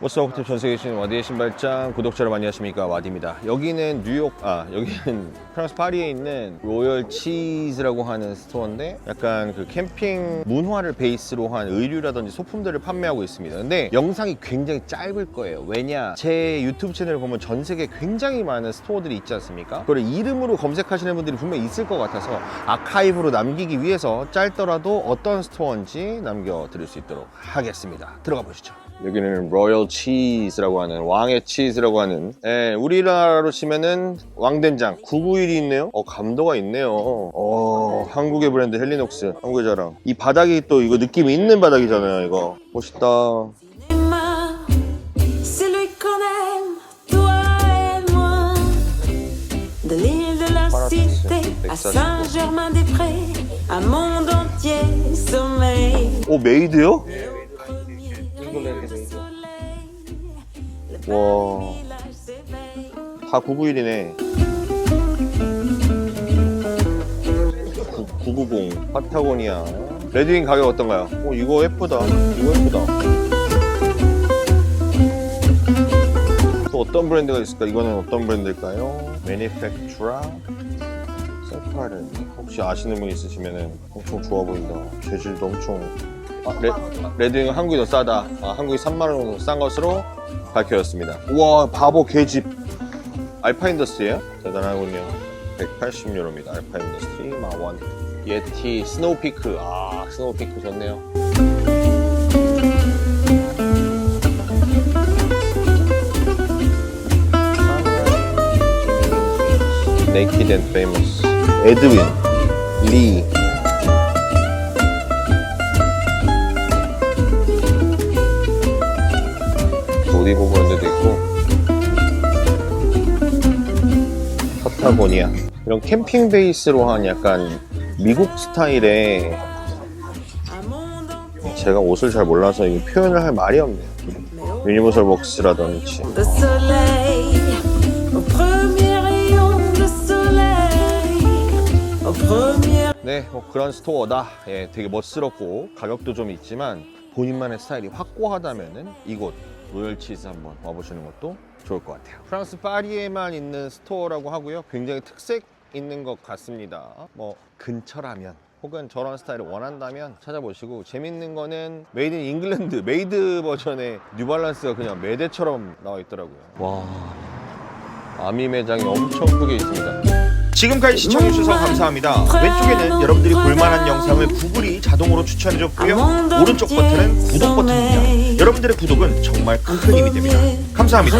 워스워크팁 전세계 계신 와디의 신발장 구독자 여러분 안녕하십니까? 와디입니다. 여기는 뉴욕 아 여기는 프랑스 파리에 있는 로열 치즈라고 하는 스토어인데 약간 그 캠핑 문화를 베이스로 한 의류라든지 소품들을 판매하고 있습니다. 근데 영상이 굉장히 짧을 거예요. 왜냐? 제 유튜브 채널을 보면 전 세계 굉장히 많은 스토어들이 있지 않습니까? 그걸 이름으로 검색하시는 분들이 분명히 있을 것 같아서 아카이브로 남기기 위해서 짧더라도 어떤 스토어인지 남겨드릴 수 있도록 하겠습니다. 들어가 보시죠. 여기는 로열 치즈라고 하는 왕의 치즈라고 하는 예, 우리나라로 치면은 왕된장 991이 있네요? 어 감도가 있네요. 어 한국의 브랜드 헬리녹스 한국의 자랑. 이 바닥이 또 이거 느낌이 있는 바닥이잖아요 이거. 멋있다. Qu'on aime, 와. village s'éveille. 다 991이네 990 파타고니아 레드윙 가격 어떤가요? 오 이거 예쁘다 이거 예쁘다 또 어떤 브랜드가 있을까? 이거는 어떤 브랜드일까요? 매니팩투라 세파른 혹시 아시는 분 있으시면 엄청 좋아 보인다. 재질도 엄청. 아, 레, 레드윙은 한국이 더 싸다. 아, 한국이 3만 원 정도 싼 것으로 밝혀졌습니다. 우와 바보 개집. 알파인더스트예요? 대단하군요. 180유로입니다. 알파인더스트 마원. 예티 스노우피크. 아 스노우피크 좋네요. 네이키드 앤 페이머스 에드윈 리. 오디고 브랜드도 있고 파타고니아. 이런 캠핑 베이스로 한 약간 미국 스타일의 제가 옷을 잘 몰라서 이 표현을 할 말이 없네요. 유니버설 벅스라든지 네, 뭐 그런 스토어다. 예, 되게 멋스럽고 가격도 좀 있지만 본인만의 스타일이 확고하다면은 이곳 로열 치즈 한번 와보시는 것도 좋을 것 같아요. 프랑스 파리에만 있는 스토어라고 하고요. 굉장히 특색 있는 것 같습니다. 뭐 근처라면 혹은 저런 스타일을 원한다면 찾아보시고 재밌는 거는 메이드 인 잉글랜드 메이드 버전의 뉴발란스가 그냥 매대처럼 나와 있더라고요. 와, 아미 매장이 엄청 크게 있습니다. 지금까지 시청해주셔서 감사합니다. 왼쪽에는 여러분들이 볼만한 영상을 구글이 자동으로 추천해줬고요. 오른쪽 버튼은 구독 버튼입니다. 여러분들의 구독은 정말 큰 힘이 됩니다. 감사합니다.